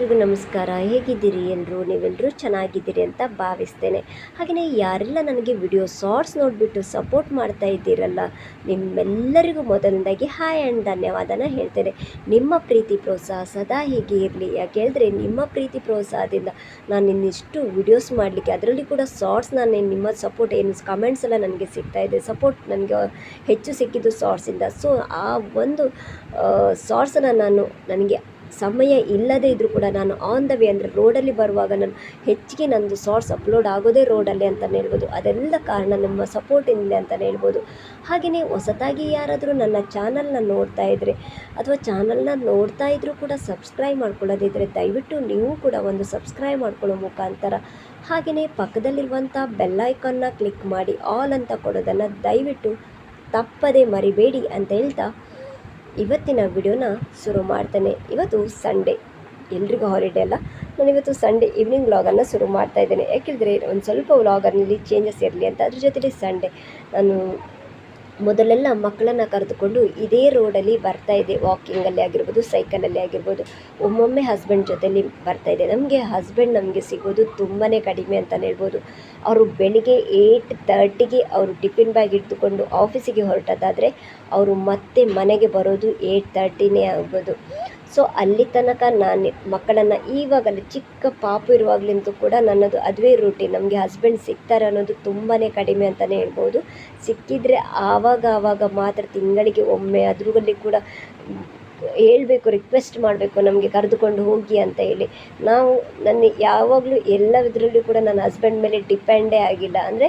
ಎಲ್ರಿಗೂ ನಮಸ್ಕಾರ. ಹೇಗಿದ್ದೀರಿ ಎಲ್ಲರೂ ನೀವೆಲ್ಲರೂ ಚೆನ್ನಾಗಿದ್ದೀರಿ ಅಂತ ಭಾವಿಸ್ತೇನೆ. ಹಾಗೆಯೇ ಯಾರೆಲ್ಲ ನನಗೆ ವಿಡಿಯೋ ಶಾರ್ಟ್ಸ್ ನೋಡಿಬಿಟ್ಟು ಸಪೋರ್ಟ್ ಮಾಡ್ತಾ ಇದ್ದೀರಲ್ಲ, ನಿಮ್ಮೆಲ್ಲರಿಗೂ ಮೊದಲನೇದಾಗಿ ಹಾಯ್ ಆ್ಯಂಡ್ ಧನ್ಯವಾದನ ಹೇಳ್ತೇನೆ. ನಿಮ್ಮ ಪ್ರೀತಿ ಪ್ರೋತ್ಸಾಹ ಸದಾ ಹೀಗೆ ಇರಲಿ. ಯಾಕೆ ಹೇಳಿದ್ರೆ, ನಿಮ್ಮ ಪ್ರೀತಿ ಪ್ರೋತ್ಸಾಹದಿಂದ ನಾನು ಇನ್ನಿಷ್ಟು ವಿಡಿಯೋಸ್ ಮಾಡಲಿಕ್ಕೆ, ಅದರಲ್ಲಿ ಕೂಡ ಶಾರ್ಟ್ಸ್ ನಾನು ನಿಮ್ಮ ಸಪೋರ್ಟ್, ಏನು ಕಮೆಂಟ್ಸ್ ಎಲ್ಲ ನನಗೆ ಸಿಗ್ತಾ ಇದೆ. ಸಪೋರ್ಟ್ ನನಗೆ ಹೆಚ್ಚು ಸಿಕ್ಕಿದ್ದು ಶಾರ್ಟ್ಸಿಂದ. ಸೊ, ಆ ಒಂದು ಶಾರ್ಟ್ಸನ್ನು ನಾನು ನನಗೆ ಸಮಯ ಇಲ್ಲದೇ ಇದ್ದರೂ ಕೂಡ ನಾನು ಆನ್ ದ ವೇ ಅಂದರೆ ರೋಡಲ್ಲಿ ಬರುವಾಗ ನಾನು ಹೆಚ್ಚಿಗೆ ನನ್ನದು ಶಾರ್ಟ್ಸ್ ಅಪ್ಲೋಡ್ ಆಗೋದೇ ರೋಡಲ್ಲಿ ಅಂತಲೇ ಹೇಳ್ಬೋದು. ಅದೆಲ್ಲ ಕಾರಣ ನಿಮ್ಮ ಸಪೋರ್ಟಿಂದ ಅಂತಲೇ ಹೇಳ್ಬೋದು. ಹಾಗೆಯೇ ಹೊಸತಾಗಿ ಯಾರಾದರೂ ನನ್ನ ಚಾನಲ್ನ ನೋಡ್ತಾ ಇದ್ದರೆ ಅಥವಾ ಚಾನಲ್ನ ನೋಡ್ತಾ ಇದ್ದರೂ ಕೂಡ ಸಬ್ಸ್ಕ್ರೈಬ್ ಮಾಡ್ಕೊಳ್ಳೋದಿದ್ದರೆ ದಯವಿಟ್ಟು ನೀವು ಕೂಡ ಒಂದು ಸಬ್ಸ್ಕ್ರೈಬ್ ಮಾಡ್ಕೊಳ್ಳೋ ಮುಖಾಂತರ ಹಾಗೆಯೇ ಪಕ್ಕದಲ್ಲಿರುವಂಥ ಬೆಲ್ಲೈಕನ್ನ ಕ್ಲಿಕ್ ಮಾಡಿ ಆಲ್ ಅಂತ ಕೊಡೋದನ್ನು ದಯವಿಟ್ಟು ತಪ್ಪದೇ ಮರಿಬೇಡಿ ಅಂತ ಹೇಳ್ತಾ ಇವತ್ತಿನ ವಿಡಿಯೋನ ಶುರು ಮಾಡ್ತೇನೆ. ಇವತ್ತು ಸಂಡೇ ಎಲ್ರಿಗೂ ಹಾಲಿಡೇ ಅಲ್ಲ. ನಾನು ಇವತ್ತು ಸಂಡೇ ಈವ್ನಿಂಗ್ ವ್ಲಾಗನ್ನು ಶುರು ಮಾಡ್ತಾ ಇದ್ದೇನೆ. ಯಾಕೆಂದರೆ ಒಂದು ಸ್ವಲ್ಪ ವ್ಲಾಗರ್ನಲ್ಲಿ ಚೇಂಜಸ್ ಇರಲಿ ಅಂತ. ಅದ್ರ ಜೊತೆಗೆ ಸಂಡೇ ನಾನು ಮೊದಲೆಲ್ಲ ಮಕ್ಕಳನ್ನು ಕರೆದುಕೊಂಡು ಇದೇ ರೋಡಲ್ಲಿ ಬರ್ತಾ ಇದೆ. ವಾಕಿಂಗಲ್ಲಿ ಆಗಿರ್ಬೋದು, ಸೈಕಲಲ್ಲಿ ಆಗಿರ್ಬೋದು, ಒಮ್ಮೊಮ್ಮೆ ಹಸ್ಬೆಂಡ್ ಜೊತೆಯಲ್ಲಿ ಬರ್ತಾ ಇದೆ. ನಮಗೆ ಹಸ್ಬೆಂಡ್ ನಮಗೆ ಸಿಗೋದು ತುಂಬಾ ಕಡಿಮೆ ಅಂತಲೇ ಹೇಳ್ಬೋದು. ಅವರು ಬೆಳಿಗ್ಗೆ ಏಯ್ಟ್ ತರ್ಟಿಗೆ ಅವರು ಟಿಫಿನ್ ಬ್ಯಾಗ್ ಇಟ್ಟುಕೊಂಡು ಆಫೀಸಿಗೆ ಹೊರಟದಾದರೆ, ಅವರು ಮತ್ತೆ ಮನೆಗೆ ಬರೋದು ಏಯ್ಟ್ ತರ್ಟಿನೇ ಆಗ್ಬೋದು. ಸೊ ಅಲ್ಲಿ ತನಕ ನಾನು ಮಕ್ಕಳನ್ನು ಈವಾಗಲೇ ಚಿಕ್ಕ ಪಾಪು ಇರುವಾಗಲಿಂದ ಕೂಡ ನನ್ನದು ಅದುವೇ ರೂಟೀನ್ ನಮಗೆ ಹಸ್ಬೆಂಡ್ ಸಿಗ್ತಾರೆ ಅನ್ನೋದು ತುಂಬಾ ಕಡಿಮೆ ಅಂತಲೇ ಹೇಳ್ಬೋದು. ಸಿಕ್ಕಿದರೆ ಆವಾಗ ಆವಾಗ ಮಾತ್ರ ತಿಂಗಳಿಗೆ ಒಮ್ಮೆ ಅದರಲ್ಲಿ ಕೂಡ ಹೇಳಬೇಕು ರಿಕ್ವೆಸ್ಟ್ ಮಾಡಬೇಕು, ನಮಗೆ ಕರೆದುಕೊಂಡು ಹೋಗಿ ಅಂತ ಹೇಳಿ. ನಾವು ನನ್ನ ಯಾವಾಗಲೂ ಎಲ್ಲದರಲ್ಲೂ ಕೂಡ ನನ್ನ ಹಸ್ಬೆಂಡ್ ಮೇಲೆ ಡಿಪೆಂಡೇ ಆಗಿಲ್ಲ. ಅಂದರೆ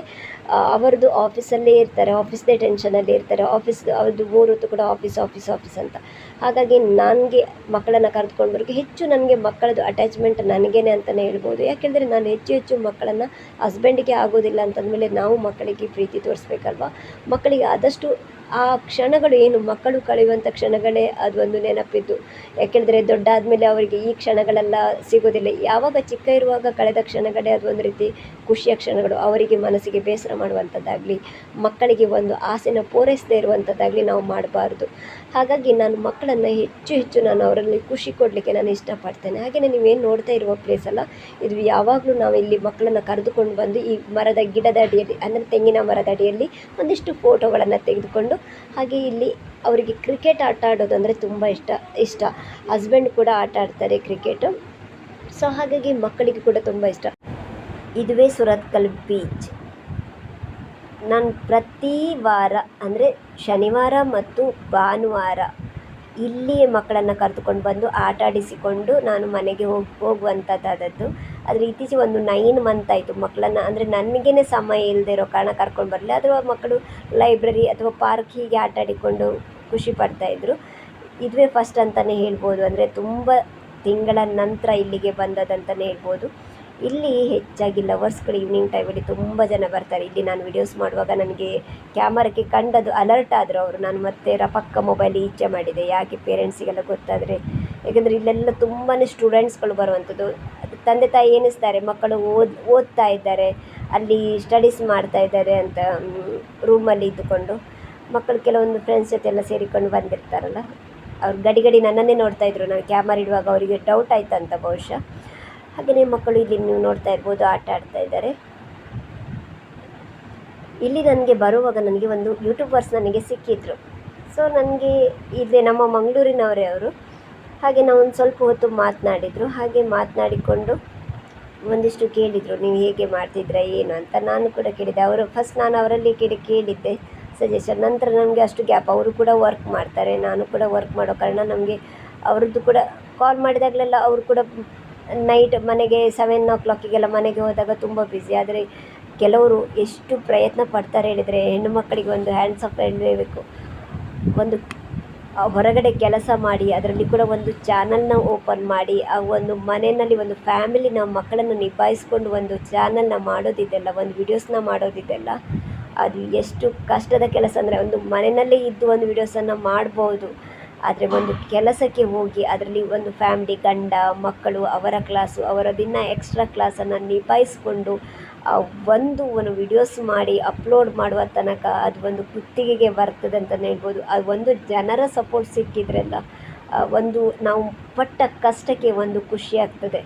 ಅವರದ್ದು ಆಫೀಸಲ್ಲೇ ಇರ್ತಾರೆ, ಆಫೀಸ್ದೇ ಟೆನ್ಷನಲ್ಲೇ ಇರ್ತಾರೆ, ಆಫೀಸ್ ಅವ್ರದ್ದು ಮೂರು ಹೊತ್ತು ಕೂಡ ಆಫೀಸ್ ಆಫೀಸ್ ಆಫೀಸ್ ಅಂತ. ಹಾಗಾಗಿ ನನಗೆ ಮಕ್ಕಳನ್ನು ಕರೆದುಕೊಂಡು ಬರೋಕ್ಕೆ ಹೆಚ್ಚು ನನಗೆ ಮಕ್ಕಳದ್ದು ಅಟ್ಯಾಚ್ಮೆಂಟ್ ನನಗೇನೆ ಅಂತಲೇ ಹೇಳ್ಬೋದು. ಯಾಕೆಂದರೆ ನಾನು ಹೆಚ್ಚು ಹೆಚ್ಚು ಮಕ್ಕಳನ್ನು ಹಸ್ಬೆಂಡಿಗೆ ಆಗೋದಿಲ್ಲ ಅಂತಂದಮೇಲೆ ನಾವು ಮಕ್ಕಳಿಗೆ ಪ್ರೀತಿ ತೋರಿಸ್ಬೇಕಲ್ವ? ಮಕ್ಕಳಿಗೆ ಆದಷ್ಟು ಆ ಕ್ಷಣಗಳು ಏನು? ಮಕ್ಕಳು ಕಳೆಯುವಂಥ ಕ್ಷಣಗಳೇ ಅದೊಂದು ನೆನಪಿದ್ದು. ಯಾಕೆಂದರೆ ದೊಡ್ಡಾದ ಮೇಲೆ ಅವರಿಗೆ ಈ ಕ್ಷಣಗಳೆಲ್ಲ ಸಿಗೋದಿಲ್ಲ. ಯಾವಾಗ ಚಿಕ್ಕ ಇರುವಾಗ ಕಳೆದ ಕ್ಷಣಗಳೇ ಅದು ಒಂದು ರೀತಿ ಖುಷಿಯ ಕ್ಷಣಗಳು. ಅವರಿಗೆ ಮನಸ್ಸಿಗೆ ಬೇಸರ ಮಾಡುವಂಥದ್ದಾಗಲಿ, ಮಕ್ಕಳಿಗೆ ಒಂದು ಆಸೆನ ಪೂರೈಸದೇ ಇರುವಂಥದ್ದಾಗಲಿ ನಾವು ಮಾಡಬಾರ್ದು. ಹಾಗಾಗಿ ನಾನು ಮಕ್ಕಳನ್ನು ಹೆಚ್ಚು ಹೆಚ್ಚು ನಾನು ಅವರಲ್ಲಿ ಖುಷಿ ಕೊಡಲಿಕ್ಕೆ ನಾನು ಇಷ್ಟಪಡ್ತೇನೆ. ಹಾಗೆಯೇ ನೀವೇನು ನೋಡ್ತಾ ಇರುವ ಪ್ಲೇಸ್ ಅಲ್ಲ, ಇದು ಯಾವಾಗಲೂ ನಾವು ಇಲ್ಲಿ ಮಕ್ಕಳನ್ನು ಕರೆದುಕೊಂಡು ಬಂದು ಈ ಮರದ ಗಿಡದ ಅಡಿಯಲ್ಲಿ, ಅಂದರೆ ತೆಂಗಿನ ಮರದ ಅಡಿಯಲ್ಲಿ ಒಂದಿಷ್ಟು ಫೋಟೋಗಳನ್ನು ತೆಗೆದುಕೊಂಡು, ಹಾಗೆ ಇಲ್ಲಿ ಅವರಿಗೆ ಕ್ರಿಕೆಟ್ ಆಟ ಆಡೋದಂದರೆ ತುಂಬ ಇಷ್ಟ ಇಷ್ಟ. ಹಸ್ಬೆಂಡ್ ಕೂಡ ಆಟ ಆಡ್ತಾರೆ ಕ್ರಿಕೆಟು ಸೊ ಹಾಗಾಗಿ ಮಕ್ಕಳಿಗೆ ಕೂಡ ತುಂಬ ಇಷ್ಟ. ಇದುವೇ ಸುರತ್ಕಲ್ ಬೀಚ್ ನಾನು ಪ್ರತಿ ವಾರ, ಅಂದರೆ ಶನಿವಾರ ಮತ್ತು ಭಾನುವಾರ, ಇಲ್ಲಿಯೇ ಮಕ್ಕಳನ್ನು ಕರೆದುಕೊಂಡು ಬಂದು ಆಟ ಆಡಿಸಿಕೊಂಡು ನಾನು ಮನೆಗೆ ಹೋಗಿ ಹೋಗುವಂಥದ್ದಾದದ್ದು ಆದರೆ ಇತ್ತೀಚೆಗೆ ಒಂದು ನೈನ್ ಮಂತ್ ಆಯಿತು ಮಕ್ಕಳನ್ನು, ಅಂದರೆ ನನಗೇ ಸಮಯ ಇಲ್ಲದೆ ಇರೋ ಕಾರಣ ಕರ್ಕೊಂಡು ಬರಲಿಲ್ಲ. ಅಥವಾ ಮಕ್ಕಳು ಲೈಬ್ರರಿ ಅಥವಾ ಪಾರ್ಕ್ ಹೀಗೆ ಆಟ ಆಡಿಕೊಂಡು ಖುಷಿ ಪಡ್ತಾಯಿದ್ರು ಇದುವೇ ಫಸ್ಟ್ ಅಂತಲೇ ಹೇಳ್ಬೋದು, ಅಂದರೆ ತುಂಬ ತಿಂಗಳ ನಂತರ ಇಲ್ಲಿಗೆ ಬಂದದಂತಲೇ ಹೇಳ್ಬೋದು. ಇಲ್ಲಿ ಹೆಚ್ಚಾಗಿ ಲವರ್ಸ್ಗಳು ಈವ್ನಿಂಗ್ ಟೈಮಲ್ಲಿ ತುಂಬ ಜನ ಬರ್ತಾರೆ. ಇಲ್ಲಿ ನಾನು ವಿಡಿಯೋಸ್ ಮಾಡುವಾಗ ನನಗೆ ಕ್ಯಾಮರಕ್ಕೆ ಕಂಡದ್ದು ಅಲರ್ಟ್ ಆದರು ಅವರು. ನಾನು ಮತ್ತೆ ಪಕ್ಕ ಮೊಬೈಲ್ ಈಚೆ ಮಾಡಿದೆ. ಯಾಕೆ ಪೇರೆಂಟ್ಸಿಗೆಲ್ಲ ಗೊತ್ತಾದರೆ? ಯಾಕೆಂದರೆ ಇಲ್ಲೆಲ್ಲ ತುಂಬಾ ಸ್ಟೂಡೆಂಟ್ಸ್ಗಳು ಬರುವಂಥದ್ದು ತಂದೆ ತಾಯಿ ಏನಿಸ್ತಾರೆ ಮಕ್ಕಳು ಓದ್, ಓದ್ತಾ ಇದ್ದಾರೆ. ಅಲ್ಲಿ ಸ್ಟಡೀಸ್ ಮಾಡ್ತಾ ಇದ್ದಾರೆ ಅಂತ ರೂಮಲ್ಲಿ ಇದ್ದುಕೊಂಡು ಮಕ್ಕಳು ಕೆಲವೊಂದು ಫ್ರೆಂಡ್ಸ್ ಜೊತೆ ಎಲ್ಲ ಸೇರಿಕೊಂಡು ಬಂದಿರ್ತಾರಲ್ಲ. ಅವ್ರು ಗಡಿ ಗಡಿ ನನ್ನನ್ನೇ ನೋಡ್ತಾ ಇದ್ರು. ನಾನು ಕ್ಯಾಮರಾ ಇಡುವಾಗ ಅವರಿಗೆ ಡೌಟ್ ಆಯ್ತಂತ ಬಹುಶಃ. ಹಾಗೆಯೇ ಮಕ್ಕಳು ಇಲ್ಲಿ ನೀವು ನೋಡ್ತಾ ಇರ್ಬೋದು, ಆಟ ಆಡ್ತಾ ಇದ್ದಾರೆ. ಇಲ್ಲಿ ನನಗೆ ಬರುವಾಗ ನನಗೆ ಒಂದು ಯೂಟ್ಯೂಬರ್ಸ್ ನನಗೆ ಸಿಕ್ಕಿದ್ರು. ಸೊ ನನಗೆ ಇಲ್ಲಿ ನಮ್ಮ ಮಂಗಳೂರಿನವರೇ ಅವರು. ಹಾಗೆ ನಾವು ಒಂದು ಸ್ವಲ್ಪ ಹೊತ್ತು ಮಾತನಾಡಿದರು. ಹಾಗೆ ಮಾತನಾಡಿಕೊಂಡು ಒಂದಿಷ್ಟು ಕೇಳಿದರು, ನೀವು ಹೇಗೆ ಮಾಡ್ತಿದ್ರ ಏನು ಅಂತ. ನಾನು ಕೂಡ ಕೇಳಿದ್ದೆ ಅವರು ಫಸ್ಟ್ ನಾನು ಅವರಲ್ಲಿ ಕೇಳಿ ಕೇಳಿದ್ದೆ ಸಜೆಷನ್ ನಂತರ ನನಗೆ ಅಷ್ಟು ಗ್ಯಾಪ್ ಅವರು ಕೂಡ ವರ್ಕ್ ಮಾಡ್ತಾರೆ. ನಾನು ಕೂಡ ವರ್ಕ್ ಮಾಡೋ ಕಾರಣ ನಮಗೆ ಅವ್ರದ್ದು ಕೂಡ ಕಾಲ್ ಮಾಡಿದಾಗಲೆಲ್ಲ ಅವರು ಕೂಡ ನೈಟ್ ಮನೆಗೆ ಸೆವೆನ್ ಓ ಕ್ಲಾಕಿಗೆಲ್ಲ ಮನೆಗೆ ಹೋದಾಗ ತುಂಬ ಬ್ಯುಸಿ ಆದರೆ ಕೆಲವರು ಎಷ್ಟು ಪ್ರಯತ್ನ ಪಡ್ತಾರೆ ಹೇಳಿದರೆ ಹೆಣ್ಣು ಮಕ್ಕಳಿಗೆ ಒಂದು ಹ್ಯಾಂಡ್ಸ್ ಆಫ್ ಹೇಳಬೇಕು ಒಂದು ಹೊರಗಡೆ ಕೆಲಸ ಮಾಡಿ, ಅದರಲ್ಲಿ ಕೂಡ ಒಂದು ಚಾನಲ್ನ ಓಪನ್ ಮಾಡಿ, ಆ ಒಂದು ಮನೆಯಲ್ಲಿ ಒಂದು ಫ್ಯಾಮಿಲಿನ ಮಕ್ಕಳನ್ನು ನಿಭಾಯಿಸ್ಕೊಂಡು ಒಂದು ಚಾನಲ್ನ ಮಾಡೋದಿದೆಲ್ಲ, ಒಂದು ವಿಡಿಯೋಸ್ನ ಮಾಡೋದಿದೆಲ್ಲ, ಅದು ಎಷ್ಟು ಕಷ್ಟದ ಕೆಲಸ ಅಂದರೆ ಒಂದು ಮನೆಯಲ್ಲೇ ಇದ್ದು ಒಂದು ವಿಡಿಯೋಸನ್ನು ಮಾಡ್ಬೋದು. ಆದರೆ ಒಂದು ಕೆಲಸಕ್ಕೆ ಹೋಗಿ ಅದರಲ್ಲಿ ಒಂದು ಫ್ಯಾಮಿಲಿ ಗಂಡ, ಮಕ್ಕಳು, ಅವರ ಕ್ಲಾಸು ಅವರ ದಿನ ಎಕ್ಸ್ಟ್ರಾ ಕ್ಲಾಸನ್ನು ನಿಭಾಯಿಸಿಕೊಂಡು ಒಂದು ಒಂದು ವಿಡಿಯೋಸ್ ಮಾಡಿ ಅಪ್ಲೋಡ್ ಮಾಡುವ ತನಕ ಅದು ಒಂದು ಕುತ್ತಿಗೆಗೆ ಬರ್ತದೆ ಅಂತಲೇ ಹೇಳ್ಬೋದು. ಅದು ಒಂದು ಜನರ ಸಪೋರ್ಟ್ ಸಿಕ್ಕಿದ್ರಲ್ಲ ಒಂದು ನಾವು ಪಟ್ಟ ಕಷ್ಟಕ್ಕೆ ಒಂದು ಖುಷಿ ಆಗ್ತದೆ.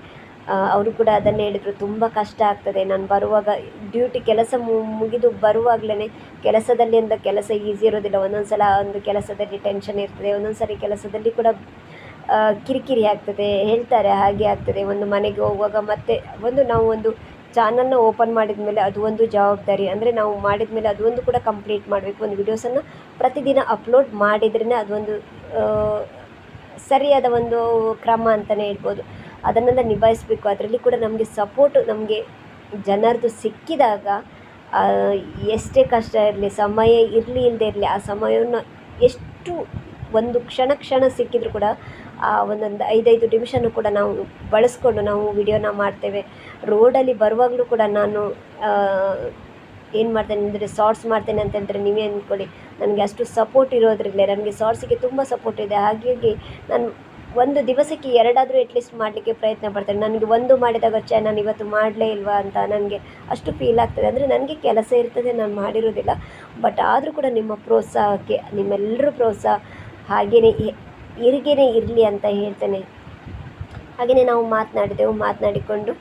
ಅವರು ಕೂಡ ಅದನ್ನೇ ಹೇಳಿದರು. ತುಂಬ ಕಷ್ಟ ಆಗ್ತದೆ. ನಾನು ಬರುವಾಗ ಡ್ಯೂಟಿ ಕೆಲಸ ಮುಗಿದು ಬರುವಾಗಲೇ ಕೆಲಸದಲ್ಲಿ ಅಂತ ಕೆಲಸ ಈಸಿ ಇರೋದಿಲ್ಲ. ಒಂದೊಂದು ಸಲ ಒಂದು ಕೆಲಸದಲ್ಲಿ ಟೆನ್ಷನ್ ಇರ್ತದೆ. ಒಂದೊಂದು ಸರಿ ಕೆಲಸದಲ್ಲಿ ಕೂಡ ಕಿರಿಕಿರಿ ಆಗ್ತದೆ. ಹೇಳ್ತಾರೆ, ಹಾಗೆ ಆಗ್ತದೆ. ಒಂದು ಮನೆಗೆ ಹೋಗುವಾಗ ಮತ್ತೆ ಒಂದು ನಾವು ಒಂದು ಚಾನಲ್ನ ಓಪನ್ ಮಾಡಿದ ಮೇಲೆ ಅದು ಒಂದು ಜವಾಬ್ದಾರಿ. ಅಂದರೆ ನಾವು ಮಾಡಿದ ಮೇಲೆ ಅದು ಒಂದು ಕೂಡ ಕಂಪ್ಲೀಟ್ ಮಾಡಬೇಕು. ಒಂದು ವಿಡಿಯೋಸನ್ನು ಪ್ರತಿದಿನ ಅಪ್ಲೋಡ್ ಮಾಡಿದ್ರೇ ಅದೊಂದು ಸರಿಯಾದ ಒಂದು ಕ್ರಮ ಅಂತಲೇ ಹೇಳ್ಬೋದು. ಅದನ್ನೆಲ್ಲ ನಿಭಾಯಿಸಬೇಕು. ಅದರಲ್ಲಿ ಕೂಡ ನಮಗೆ ಸಪೋರ್ಟ್ ನಮಗೆ ಜನರದು ಸಿಕ್ಕಿದಾಗ ಎಷ್ಟೇ ಕಷ್ಟ ಇರಲಿ, ಸಮಯ ಇರಲಿ ಇಲ್ಲದೆ ಇರಲಿ, ಆ ಸಮಯವನ್ನು ಎಷ್ಟು ಒಂದು ಕ್ಷಣ ಕ್ಷಣ ಸಿಕ್ಕಿದ್ರು ಕೂಡ, ಆ, ಒಂದೊಂದು ಐದೈದು ನಿಮಿಷನೂ ಕೂಡ ನಾವು ಬಳಸ್ಕೊಂಡು ನಾವು ವಿಡಿಯೋನ ಮಾಡ್ತೇವೆ. ರೋಡಲ್ಲಿ ಬರುವಾಗಲೂ ಕೂಡ ನಾನು ಏನು ಮಾಡ್ತೇನೆ ಅಂದರೆ ಶಾರ್ಟ್ಸ್ ಮಾಡ್ತೇನೆ ಅಂತ ಹೇಳಿದ್ರೆ ನೀವೇ ಅಂದ್ಕೊಳ್ಳಿ. ನನಗೆ ಅಷ್ಟು ಸಪೋರ್ಟ್ ಇರೋದ್ರಿಂದ ನನಗೆ ಶಾರ್ಟ್ಸಿಗೆ ತುಂಬ ಸಪೋರ್ಟ್ ಇದೆ. ಹಾಗಾಗಿ ನಾನು ಒಂದು ದಿವಸಕ್ಕೆ ಎರಡಾದರೂ ಅಟ್ಲೀಸ್ಟ್ ಮಾಡಲಿಕ್ಕೆ ಪ್ರಯತ್ನ ಪಡ್ತೇನೆ. ನನಗೆ ಒಂದು ಮಾಡಿದಾಗ ಛೆ, ನಾನು ಇವತ್ತು ಮಾಡಲೇ ಇಲ್ವಾ ಅಂತ ನನಗೆ ಅಷ್ಟು ಫೀಲ್ ಆಗ್ತದೆ. ಅಂದರೆ ನನಗೆ ಕೆಲಸ ಇರ್ತದೆ, ನಾನು ಮಾಡಿರೋದಿಲ್ಲ. ಬಟ್ ಆದರೂ ಕೂಡ ನಿಮ್ಮ ಪ್ರೋತ್ಸಾಹಕ್ಕೆ ನಿಮ್ಮೆಲ್ಲರೂ ಪ್ರೋತ್ಸಾಹ ಹಾಗೆಯೇ ಇರಿಗೇನೆ ಇರಲಿ ಅಂತ ಹೇಳ್ತೇನೆ. ಹಾಗೆಯೇ ನಾವು ಮಾತನಾಡಿದೆವು, ಮಾತನಾಡಿಕೊಂಡು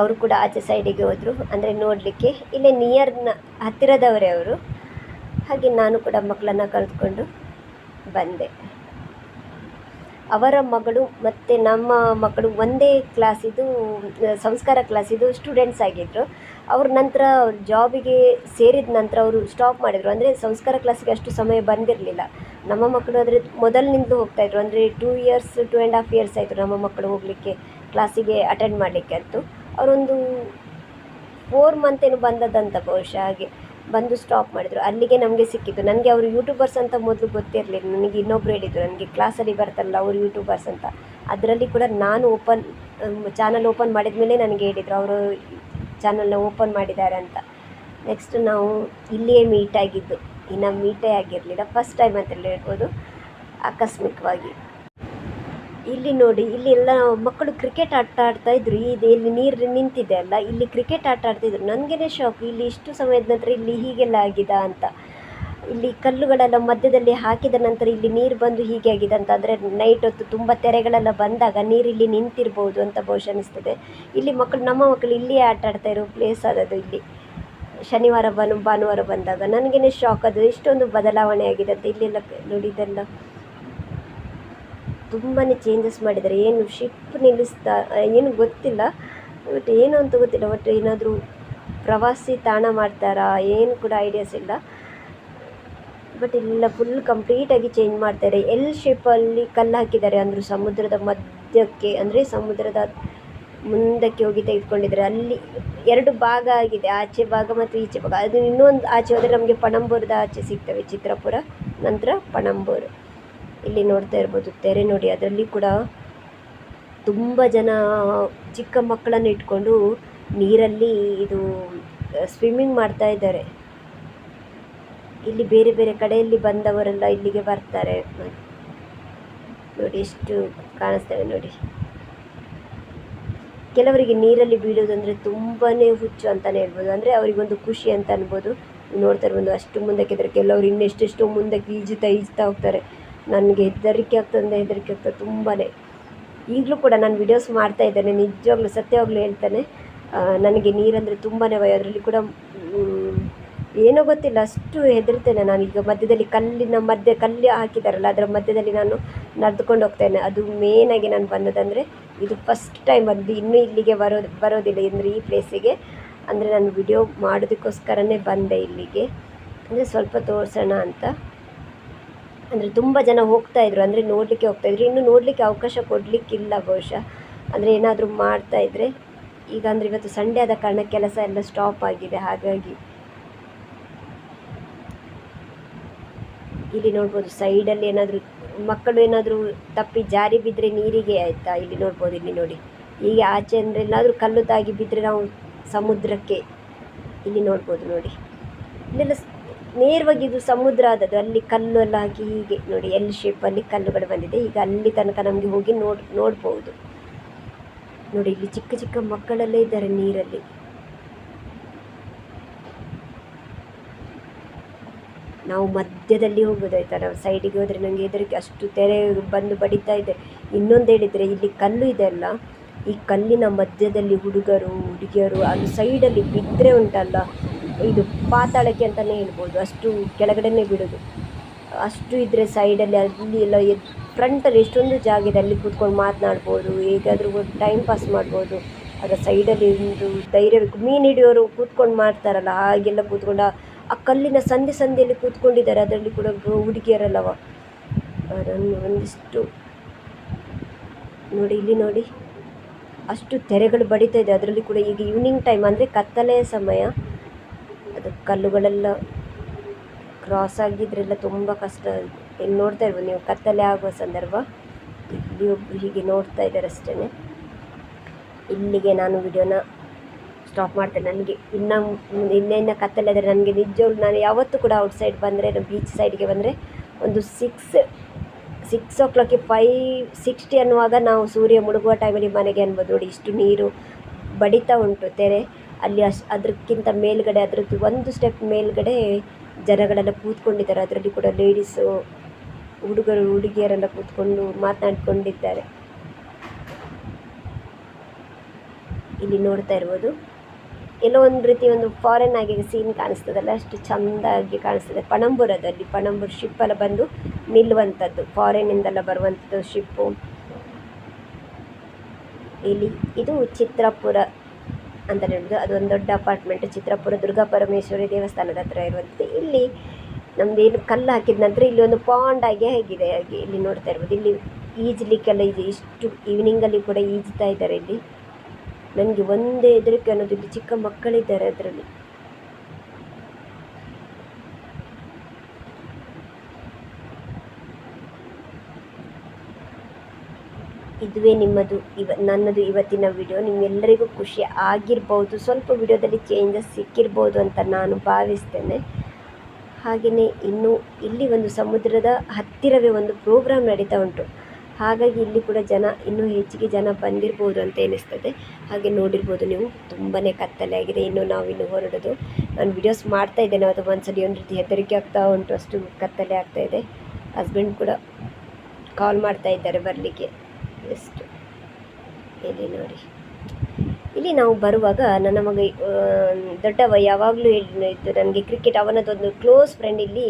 ಅವರು ಕೂಡ ಆಚೆ ಸೈಡಿಗೆ ಹೋದರು. ಅಂದರೆ ನೋಡಲಿಕ್ಕೆ ಇಲ್ಲೇ ನಿಯರ್ನ ಹತ್ತಿರದವರೇ ಅವರು. ಹಾಗೆ ನಾನು ಕೂಡ ಮಕ್ಕಳನ್ನು ಕರೆದುಕೊಂಡು ಬಂದೆ. ಅವರ ಮಗಳು ಮತ್ತು ನಮ್ಮ ಮಕ್ಕಳು ಒಂದೇ ಕ್ಲಾಸಿದು ಸಂಸ್ಕಾರ ಕ್ಲಾಸಿದು ಸ್ಟೂಡೆಂಟ್ಸ್ ಆಗಿದ್ದರು ಅವ್ರ ನಂತರ ಜಾಬಿಗೆ ಸೇರಿದ ನಂತರ ಅವರು ಸ್ಟಾಪ್ ಮಾಡಿದರು. ಅಂದರೆ ಸಂಸ್ಕಾರ ಕ್ಲಾಸಿಗೆ ಅಷ್ಟು ಸಮಯ ಬಂದಿರಲಿಲ್ಲ. ನಮ್ಮ ಮಕ್ಕಳು ಆದರೆ ಮೊದಲಿನಿಂದ ಹೋಗ್ತಾಯಿದ್ರು ಅಂದರೆ two years to and half years ಆಯಿತು ನಮ್ಮ ಮಕ್ಕಳು ಹೋಗಲಿಕ್ಕೆ ಕ್ಲಾಸಿಗೆ ಅಟೆಂಡ್ ಮಾಡಲಿಕ್ಕೆ ಅಂತೂ. ಅವರೊಂದು ಫೋರ್ ಮಂತ್ ಏನು ಬಂದದ್ದಂತ ಬಹುಶಃ ಹಾಗೆ. ಬಂದು ಸ್ಟಾಪ್ ಮಾಡಿದರು. ಅಲ್ಲಿಗೆ ನಮಗೆ ಸಿಕ್ಕಿತ್ತು ನನಗೆ ಅವರು ಯೂಟ್ಯೂಬರ್ಸ್ ಅಂತ ಮೊದಲು ಗೊತ್ತಿರಲಿಲ್ಲ. ನನಗೆ ಇನ್ನೊಬ್ರು ಹೇಳಿದರು. ನನಗೆ ಕ್ಲಾಸಲ್ಲಿ ಬರ್ತಾರಲ್ಲ ಅವರು ಯೂಟ್ಯೂಬರ್ಸ್ ಅಂತ. ಅದರಲ್ಲಿ ಕೂಡ ನಾನು ಓಪನ್ ಚಾನಲ್ ಓಪನ್ ಮಾಡಿದ ಮೇಲೆ ನನಗೆ ಹೇಳಿದರು. ಅವರು ಚಾನಲ್ನ ಓಪನ್ ಮಾಡಿದ್ದಾರೆ ಅಂತ. ನೆಕ್ಸ್ಟ್ ನಾವು ಇಲ್ಲಿಯೇ ಮೀಟ್ ಆಗಿದ್ದು. ಇನ್ನು ಮೀಟೇ ಆಗಿರಲಿಲ್ಲ. ಫಸ್ಟ್ ಟೈಮ್ ಅಂತಲೇ ಹೇಳ್ಬೋದು. ಆಕಸ್ಮಿಕವಾಗಿ. ಇಲ್ಲಿ ನೋಡಿ, ಇಲ್ಲಿ ಎಲ್ಲ ಮಕ್ಕಳು ಕ್ರಿಕೆಟ್ ಆಟ ಆಡ್ತಾ ಇದ್ರು. ಇದು ಇಲ್ಲಿ ನೀರು ನಿಂತಿದೆ ಅಲ್ಲ, ಇಲ್ಲಿ ಕ್ರಿಕೆಟ್ ಆಟ ಆಡ್ತಿದ್ರು ನನಗೇನೆ ಶಾಕ್ ಇಲ್ಲಿ ಇಷ್ಟು ಸಮಯದ ನಂತರ ಇಲ್ಲಿ ಹೀಗೆಲ್ಲ ಆಗಿದೆ ಅಂತ. ಇಲ್ಲಿ ಕಲ್ಲುಗಳೆಲ್ಲ ಮಧ್ಯದಲ್ಲಿ ಹಾಕಿದ ನಂತರ ಇಲ್ಲಿ ನೀರು ಬಂದು ಹೀಗೆ ಆಗಿದೆ ಅಂತ. ಅಂದರೆ ನೈಟ್ ಹೊತ್ತು ತುಂಬ ತೆರೆಗಳೆಲ್ಲ ಬಂದಾಗ ನೀರು ಇಲ್ಲಿ ನಿಂತಿರ್ಬೋದು ಅಂತ ಬಹುಶಃ ಅನಿಸ್ತದೆ. ಇಲ್ಲಿ ಮಕ್ಕಳು, ನಮ್ಮ ಮಕ್ಕಳು ಇಲ್ಲಿಯೇ ಆಟ ಆಡ್ತಾ ಇರೋ ಪ್ಲೇಸ್ ಅದು ಇಲ್ಲಿ. ಶನಿವಾರ ಬನ್, ಭಾನುವಾರ ಬಂದಾಗ. ನನಗೇನೆ ಶಾಕ್ ಅದು ಇಷ್ಟೊಂದು ಬದಲಾವಣೆ ಆಗಿದೆ ಅಂತ ಇಲ್ಲೆಲ್ಲ ನೋಡಿ ಇದೆಲ್ಲ ತುಂಬಾ ಚೇಂಜಸ್ ಮಾಡಿದ್ದಾರೆ. ಏನು ಶಿಪ್ ನಿಲ್ಲಿಸ್ತಾ, ಏನು ಗೊತ್ತಿಲ್ಲ. ಬಟ್ ಏನು ಅಂತ ಗೊತ್ತಿಲ್ಲ. ಬಟ್ ಏನಾದರೂ ಪ್ರವಾಸಿ ತಾಣ ಮಾಡ್ತಾರಾ? ಏನು ಕೂಡ ಐಡಿಯಾಸ್ ಇಲ್ಲ. ಬಟ್ ಇಲ್ಲ ಫುಲ್ ಕಂಪ್ಲೀಟಾಗಿ ಚೇಂಜ್ ಮಾಡ್ತಾರೆ. ಎಲ್ ಶೇಪಲ್ಲಿ ಕಲ್ಲು ಹಾಕಿದ್ದಾರೆ. ಅಂದರು ಸಮುದ್ರದ ಮಧ್ಯಕ್ಕೆ, ಅಂದರೆ ಸಮುದ್ರದ ಮುಂದಕ್ಕೆ ಹೋಗಿ ತೆಗೆದುಕೊಂಡಿದ್ದಾರೆ. ಅಲ್ಲಿ ಎರಡು ಭಾಗ ಆಗಿದೆ. ಆಚೆ ಭಾಗ ಮತ್ತು ಈಚೆ ಭಾಗ. ಅದು ಇನ್ನೊಂದು ಆಚೆ ಹೋದರೆ ನಮಗೆ ಪಣಂಬೂರದ ಆಚೆ ಸಿಗ್ತವೆ. ಚಿತ್ರಪುರ, ನಂತರ ಪಣಂಬೂರು. ಇಲ್ಲಿ ನೋಡ್ತಾ ಇರ್ಬೋದು, ತೆರೆ ನೋಡಿ. ಅದರಲ್ಲಿ ಕೂಡ ತುಂಬ ಜನ ಚಿಕ್ಕ ಮಕ್ಕಳನ್ನು ಇಟ್ಕೊಂಡು ನೀರಲ್ಲಿ ಇದು ಸ್ವಿಮ್ಮಿಂಗ್ ಮಾಡ್ತಾ ಇದ್ದಾರೆ. ಇಲ್ಲಿ ಬೇರೆ ಬೇರೆ ಕಡೆಯಲ್ಲಿ ಬಂದವರೆಲ್ಲ ಇಲ್ಲಿಗೆ ಬರ್ತಾರೆ. ನೋಡಿ, ಎಷ್ಟು ಕಾಣಿಸ್ತವೆ ನೋಡಿ. ಕೆಲವರಿಗೆ ನೀರಲ್ಲಿ ಬೀಳೋದಂದರೆ ತುಂಬಾ ಹುಚ್ಚು ಅಂತಲೇ ಹೇಳ್ಬೋದು. ಅಂದರೆ ಅವರಿಗೊಂದು ಖುಷಿ ಅಂತ ಅನ್ಬೋದು. ನೋಡ್ತಾ ಇರ್ಬೋದು, ಅಷ್ಟು ಮುಂದಕ್ಕೆ ಇದ್ದಾರೆ. ಕೆಲವರು ಇನ್ನೆಷ್ಟೆಷ್ಟೋ ಮುಂದಕ್ಕೆ ಈಜುತ್ತಾ ಈಜ್ತಾ ಹೋಗ್ತಾರೆ. ನನಗೆ ಹೆದರಿಕೆ ಆಗ್ತದೆ ಹೆದರಿಕೆ ಆಗ್ತದೆ ತುಂಬಾ ಈಗಲೂ ಕೂಡ ನಾನು ವಿಡಿಯೋಸ್ ಮಾಡ್ತಾ ಇದ್ದೇನೆ, ನಿಜವಾಗ್ಲೂ ಸತ್ಯವಾಗ್ಲೂ ಹೇಳ್ತಾನೆ. ನನಗೆ ನೀರಂದರೆ ತುಂಬಾ ಭಯ. ಅದರಲ್ಲಿ ಕೂಡ ಏನೋ ಗೊತ್ತಿಲ್ಲ, ಅಷ್ಟು ಹೆದರ್ತೇನೆ ನಾನೀಗ ಮಧ್ಯದಲ್ಲಿ ಕಲ್ಲಿನ ಮಧ್ಯೆ, ಕಲ್ಲು ಹಾಕಿದಾರಲ್ಲ, ಅದರ ಮಧ್ಯದಲ್ಲಿ ನಾನು ನಡೆದುಕೊಂಡು ಹೋಗ್ತೇನೆ ಅದು ಮೇನಾಗಿ ನಾನು ಬಂದದಂದರೆ ಇದು ಫಸ್ಟ್ ಟೈಮ್ ಬಂದು ಇನ್ನೂ ಇಲ್ಲಿಗೆ ಬರೋದು, ಬರೋದಿಲ್ಲ. ಅಂದರೆ ಈ ಪ್ಲೇಸಿಗೆ ಅಂದರೆ ನಾನು ವಿಡಿಯೋ ಮಾಡೋದಕ್ಕೋಸ್ಕರನೇ ಬಂದೆ ಇಲ್ಲಿಗೆ. ಅಂದರೆ ಸ್ವಲ್ಪ ತೋರಿಸೋಣ ಅಂತ. ಅಂದರೆ ತುಂಬ ಜನ ಹೋಗ್ತಾ ಇದ್ರು, ಅಂದರೆ ನೋಡಲಿಕ್ಕೆ ಹೋಗ್ತಾ ಇದ್ರು. ಇನ್ನು ನೋಡಲಿಕ್ಕೆ ಅವಕಾಶ ಕೊಡಲಿಕ್ಕಿಲ್ಲ ಬಹುಶಃ. ಅಂದರೆ ಏನಾದರೂ ಮಾಡ್ತಾ ಇದ್ದರೆ ಈಗ ಅಂದರೆ ಇವತ್ತು ಸಂಡೇ ಆದ ಕಾರಣ ಕೆಲಸ ಎಲ್ಲ ಸ್ಟಾಪ್ ಆಗಿದೆ, ಹಾಗಾಗಿ. ಇಲ್ಲಿ ನೋಡ್ಬೋದು ಸೈಡಲ್ಲಿ ಏನಾದರೂ ಮಕ್ಕಳು ಏನಾದರೂ ತಪ್ಪಿ ಜಾರಿ ಬಿದ್ದರೆ ನೀರಿಗೆ ಆಯಿತಾ? ಇಲ್ಲಿ ನೋಡ್ಬೋದು, ಇಲ್ಲಿ ನೋಡಿ. ಈಗ ಆಚೆ ಅಂದರೆ ಎಲ್ಲಾದರೂ ಕಲ್ಲು ತಾಗಿ ಬಿದ್ದರೆ ನಾವು ಸಮುದ್ರಕ್ಕೆ. ಇಲ್ಲಿ ನೋಡ್ಬೋದು ನೋಡಿ. ಇಲ್ಲೆಲ್ಲ ಸ್- ನೇರವಾಗಿ ಇದು ಸಮುದ್ರ ಆದದ್ದು. ಅಲ್ಲಿ ಕಲ್ಲು ಎಲ್ಲ ಹಾಕಿ ಹೀಗೆ ನೋಡಿ ಎಲ್ ಶೇಪಲ್ಲಿ ಕಲ್ಲುಗಳು ಬಂದಿದೆ. ಈಗ ಅಲ್ಲಿ ತನಕ ನಮಗೆ ಹೋಗಿ ನೋಡ್, ನೋಡ್ಬೋದು. ನೋಡಿ, ಇಲ್ಲಿ ಚಿಕ್ಕ ಚಿಕ್ಕ ಮಕ್ಕಳೆಲ್ಲ ಇದ್ದಾರೆ ನೀರಲ್ಲಿ. ನಾವು ಮಧ್ಯದಲ್ಲಿ ಹೋಗೋದು ಆಯಿತಾ ನಾವು ಸೈಡಿಗೆ ಹೋದರೆ ನನಗೆ ಹೆದರಿಕೆ, ಅಷ್ಟು ತೆರೆ ಬಂದು ಬಡಿತಾ ಇದೆ. ಇನ್ನೊಂದು ಹೇಳಿದರೆ, ಇಲ್ಲಿ ಕಲ್ಲು ಇದೆ ಅಲ್ಲ? ಈ ಕಲ್ಲಿನ ಮಧ್ಯದಲ್ಲಿ ಹುಡುಗರು, ಹುಡುಗಿಯರು, ಅದು ಸೈಡಲ್ಲಿ ಬಿದ್ದರೆ ಉಂಟಲ್ಲ? ಇದು ಪಾತಾಳಕ್ಕೆ ಅಂತಲೇ ಹೇಳ್ಬೋದು. ಅಷ್ಟು ಕೆಳಗಡೆನೇ ಬಿಡೋದು. ಅಷ್ಟು ಇದ್ದರೆ ಸೈಡಲ್ಲಿ ಅಲ್ಲಿ ಎಲ್ಲ ಫ್ರಂಟಲ್ಲಿ ಎಷ್ಟೊಂದು ಜಾಗ ಇದೆ ಅಲ್ಲಿ ಕೂತ್ಕೊಂಡು ಮಾತನಾಡ್ಬೋದು, ಹೇಗಾದರೂ ಒಂದು ಟೈಮ್ ಪಾಸ್ ಮಾಡ್ಬೋದು. ಅದರ ಸೈಡಲ್ಲಿ ಒಂದು ಧೈರ್ಯ ಬೇಕು. ಮೀನು ಹಿಡಿಯೋರು ಕೂತ್ಕೊಂಡು ಮಾಡ್ತಾರಲ್ಲ, ಹಾಗೆಲ್ಲ ಕೂತ್ಕೊಂಡು, ಆ- ಕಲ್ಲಿನ ಸಂಧಿ ಸಂಧಿಯಲ್ಲಿ ಕೂತ್ಕೊಂಡಿದ್ದಾರೆ, ಅದರಲ್ಲಿ ಕೂಡ ಹುಡುಗಿಯರಲ್ಲವ. ಅದನ್ನು ಒಂದಿಷ್ಟು, ನೋಡಿ, ಇಲ್ಲಿ ನೋಡಿ. ಅಷ್ಟು ತೆರೆಗಳು ಬಡಿತಾ ಇದೆ. ಅದರಲ್ಲಿ ಕೂಡ ಈಗ ಈವ್ನಿಂಗ್ ಟೈಮ್ ಅಂದರೆ ಕತ್ತಲೆಯ ಸಮಯ. ಅದು ಕಲ್ಲುಗಳೆಲ್ಲ ಕ್ರಾಸ್ ಆಗಿದ್ರೆಲ್ಲ ತುಂಬ ಕಷ್ಟ. ಇಲ್ಲಿ ನೋಡ್ತಾ ಇರ್ಬೋದು, ನೀವು ಕತ್ತಲೆ ಆಗುವ ಸಂದರ್ಭ. ಇಲ್ಲಿ ಹೀಗೆ ನೋಡ್ತಾ ಇದ್ದಾರೆ ಅಷ್ಟೇ. ಇಲ್ಲಿಗೆ ನಾನು ವಿಡಿಯೋನ ಸ್ಟಾಪ್ ಮಾಡ್ತೇನೆ. ನನಗೆ ಇನ್ನೂ ಇನ್ನೇ ಇನ್ನೂ ಕತ್ತಲೆ ಆದರೆ ನನಗೆ ನಿಜವಾಗ್ಲು ನಾನು ಯಾವತ್ತೂ ಕೂಡ ಔಟ್ಸೈಡ್ ಬಂದರೆ ಬೀಚ್ ಸೈಡ್ಗೆ ಬಂದರೆ ಒಂದು ಸಿಕ್ಸ್ ಸಿಕ್ಸ್ ಓ ಕ್ಲಾಕ್ಗೆ ಫೈವ್ ಸಿಕ್ಸ್ಟಿ ಅನ್ನುವಾಗ ನಾವು ಸೂರ್ಯ ಮುಳುಗುವ ಟೈಮಲ್ಲಿ ಮನೆಗೆ ಅನ್ಬೋದು. ನೋಡಿ, ಇಷ್ಟು ನೀರು ಬಡಿತಾ ಉಂಟು, ತೆರೆ. ಅಲ್ಲಿ ಅಶ್ ಅದಕ್ಕಿಂತ ಮೇಲ್ಗಡೆ ಅದರದ್ದು ಒಂದು ಸ್ಟೆಪ್ ಮೇಲ್ಗಡೆ ಜನಗಳೆಲ್ಲ ಕೂತ್ಕೊಂಡಿದ್ದಾರೆ. ಅದರಲ್ಲಿ ಕೂಡ ಲೇಡೀಸು ಹುಡುಗರು, ಹುಡುಗಿಯರೆಲ್ಲ ಕೂತ್ಕೊಂಡು ಮಾತನಾಡಿಕೊಂಡಿದ್ದಾರೆ. ಇಲ್ಲಿ ನೋಡ್ತಾ ಇರ್ಬೋದು. ಎಲ್ಲೋ ಒಂದು ರೀತಿ ಒಂದು ಫಾರಿನ್ ಆಗಿ ಸೀನ್ ಕಾಣಿಸ್ತದಲ್ಲ, ಅಷ್ಟು ಚೆಂದಾಗಿ ಕಾಣಿಸ್ತದೆ. ಪಣಂಬೂರದಲ್ಲಿ, ಪಣಂಬೂರು ಶಿಪ್ಪೆಲ್ಲ ಬಂದು ನಿಲ್ಲುವಂಥದ್ದು ಫಾರಿನಿಂದೆಲ್ಲ ಬರುವಂಥದ್ದು ಶಿಪ್ಪು ಇಲ್ಲಿ, ಇದು ಚಿತ್ರಪುರ. ಅಂತ ಹೇಳೋದು ಅದು ಒಂದು ದೊಡ್ಡ ಅಪಾರ್ಟ್ಮೆಂಟ್ ಚಿತ್ರಪುರ, ದುರ್ಗಾ ಪರಮೇಶ್ವರಿ ದೇವಸ್ಥಾನದ ಹತ್ರ ಇರುವಂಥದ್ದು. ಇಲ್ಲಿ ನಮ್ದು ಏನು ಕಲ್ಲು ಹಾಕಿದ ನಂತರ ಇಲ್ಲಿ ಒಂದು ಪಾಂಡ್ ಆಗಿ ಹೇಗಿದೆ. ಹಾಗೆ ಇಲ್ಲಿ ನೋಡ್ತಾ ಇರ್ಬೋದು. ಇಲ್ಲಿ ಈಜಲಿಕ್ಕೆಲ್ಲ ಇದೆ ಇಷ್ಟು ಈವ್ನಿಂಗಲ್ಲಿ ಕೂಡ ಈಜ್ತಾ ಇದ್ದಾರೆ ಇಲ್ಲಿ. ನನಗೆ ಒಂದೇ ಹೆದರಿಕೆ ಅನ್ನೋದು ಇಲ್ಲಿ ಚಿಕ್ಕ ಮಕ್ಕಳಿದ್ದಾರೆ ಅದರಲ್ಲಿ. ಇದುವೇ ನಿಮ್ಮದು ಇವ, ನನ್ನದು ಇವತ್ತಿನ ವಿಡಿಯೋ ನಿಮ್ಮೆಲ್ಲರಿಗೂ ಖುಷಿ ಆಗಿರ್ಬೋದು. ಸ್ವಲ್ಪ ವಿಡಿಯೋದಲ್ಲಿ ಚೇಂಜಸ್ ಸಿಕ್ಕಿರ್ಬೋದು ಅಂತ ನಾನು ಭಾವಿಸ್ತೇನೆ. ಹಾಗೆಯೇ ಇನ್ನು ಇಲ್ಲಿ ಒಂದು ಸಮುದ್ರದ ಹತ್ತಿರವೇ ಒಂದು ಪ್ರೋಗ್ರಾಮ್ ನಡೀತಾ ಉಂಟು. ಹಾಗಾಗಿ ಇಲ್ಲಿ ಕೂಡ ಜನ ಇನ್ನೂ ಹೆಚ್ಚಿಗೆ ಜನ ಬಂದಿರ್ಬೋದು ಅಂತ ಎನಿಸ್ತದೆ. ಹಾಗೆ ನೋಡಿರ್ಬೋದು ನೀವು. ತುಂಬಾ ಕತ್ತಲೆ ಆಗಿದೆ. ಇನ್ನು ನಾವು ಇನ್ನು ಹೊರಡೋದು. ನಾನು ವಿಡಿಯೋಸ್ ಮಾಡ್ತಾ ಇದ್ದೇನೆ. ಅದು ಒಂದ್ಸಲಿ ಒಂದು ರೀತಿ ಹೆದರಿಕೆ ಆಗ್ತಾ ಉಂಟು. ಅಷ್ಟು ಕತ್ತಲೆ ಇದೆ. ಹಸ್ಬೆಂಡ್ ಕೂಡ ಕಾಲ್ ಮಾಡ್ತಾ ಇದ್ದಾರೆ ಬರಲಿಕ್ಕೆ. ಎಷ್ಟು? ಇಲ್ಲಿ ನೋಡಿ. ಇಲ್ಲಿ ನಾವು ಬರುವಾಗ ನನ್ನ ಮಗ ದೊಡ್ಡವ ಯಾವಾಗಲೂ ಹೇಳಿದ್ದು ನನಗೆ ಕ್ರಿಕೆಟ್ ಅವನದೊಂದು ಕ್ಲೋಸ್ ಫ್ರೆಂಡ್ ಇಲ್ಲಿ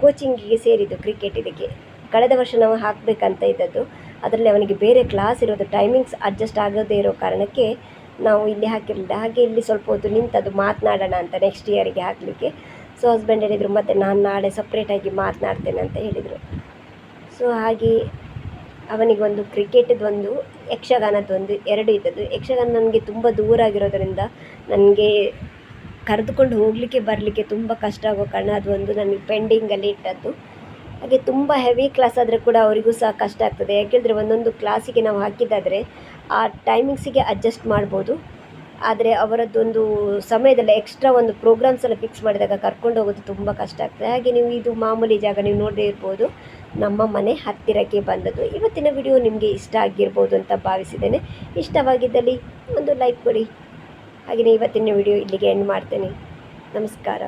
ಕೋಚಿಂಗಿಗೆ ಸೇರಿದ್ದು ಕ್ರಿಕೆಟ್ ಇದಕ್ಕೆ. ಕಳೆದ ವರ್ಷ ನಾವು ಹಾಕಬೇಕಂತ ಇದ್ದದ್ದು. ಅದರಲ್ಲಿ ಅವನಿಗೆ ಬೇರೆ ಕ್ಲಾಸ್ ಇರೋದು ಟೈಮಿಂಗ್ಸ್ ಅಡ್ಜಸ್ಟ್ ಆಗೋದೇ ಇರೋ ಕಾರಣಕ್ಕೆ ನಾವು ಇಲ್ಲಿ ಹಾಕಿರಲಿಲ್ಲ. ಹಾಗೆ ಇಲ್ಲಿ ಸ್ವಲ್ಪ ಹೊತ್ತು ನಿಂತದ್ದು ಮಾತನಾಡೋಣ ಅಂತ ನೆಕ್ಸ್ಟ್ ಇಯರಿಗೆ ಹಾಕಲಿಕ್ಕೆ. ಸೊ ಹಸ್ಬೆಂಡ್ ಹೇಳಿದರು, ಮತ್ತು ನಾನು ನಾಳೆ ಸಪ್ರೇಟಾಗಿ ಮಾತನಾಡ್ತೇನೆ ಅಂತ ಹೇಳಿದರು. ಸೊ ಹಾಗೆ ಅವನಿಗೊಂದು ಕ್ರಿಕೆಟದೊಂದು ಯಕ್ಷಗಾನದೊಂದು ಎರಡು ಇದ್ದದ್ದು. ಯಕ್ಷಗಾನ ನನಗೆ ತುಂಬ ದೂರ ಆಗಿರೋದರಿಂದ ನನಗೆ ಕರೆದುಕೊಂಡು ಹೋಗಲಿಕ್ಕೆ ಬರಲಿಕ್ಕೆ ತುಂಬ ಕಷ್ಟ ಆಗೋ ಕಾರಣ ಅದು ಒಂದು ನನಗೆ ಪೆಂಡಿಂಗಲ್ಲಿ ಇಟ್ಟದ್ದು. ಹಾಗೆ ತುಂಬ ಹೆವಿ ಕ್ಲಾಸ್ ಆದರೆ ಕೂಡ ಅವರಿಗೂ ಸಹ ಕಷ್ಟ ಆಗ್ತದೆ. ಯಾಕೆಂದರೆ ಒಂದೊಂದು ಕ್ಲಾಸಿಗೆ ನಾವು ಹಾಕಿದ್ದಾದರೆ ಆ ಟೈಮಿಂಗ್ಸಿಗೆ ಅಡ್ಜಸ್ಟ್ ಮಾಡ್ಬೋದು. ಆದರೆ ಅವರದ್ದೊಂದು ಸಮಯದಲ್ಲಿ ಎಕ್ಸ್ಟ್ರಾ ಒಂದು ಪ್ರೋಗ್ರಾಮ್ಸ್ ಎಲ್ಲ ಫಿಕ್ಸ್ ಮಾಡಿದಾಗ ಕರ್ಕೊಂಡು ಹೋಗೋದು ತುಂಬ ಕಷ್ಟ ಆಗ್ತದೆ. ಹಾಗೆ ನೀವು ಇದು ಮಾಮೂಲಿ ಜಾಗ ನೀವು ನೋಡದೇ ಇರ್ಬೋದು. ನಮ್ಮ ಮನೆ ಹತ್ತಿರಕ್ಕೆ ಬಂದದ್ದು. ಇವತ್ತಿನ ವಿಡಿಯೋ ನಿಮಗೆ ಇಷ್ಟ ಆಗಿರ್ಬೋದು ಅಂತ ಭಾವಿಸಿದ್ದೇನೆ. ಇಷ್ಟವಾಗಿದ್ದಲ್ಲಿ ಒಂದು ಲೈಕ್ ಕೊಡಿ. ಹಾಗೆಯೇ ಇವತ್ತಿನ ವಿಡಿಯೋ ಇಲ್ಲಿಗೆ ಎಂಡ್ ಮಾಡ್ತೇನೆ. ನಮಸ್ಕಾರ.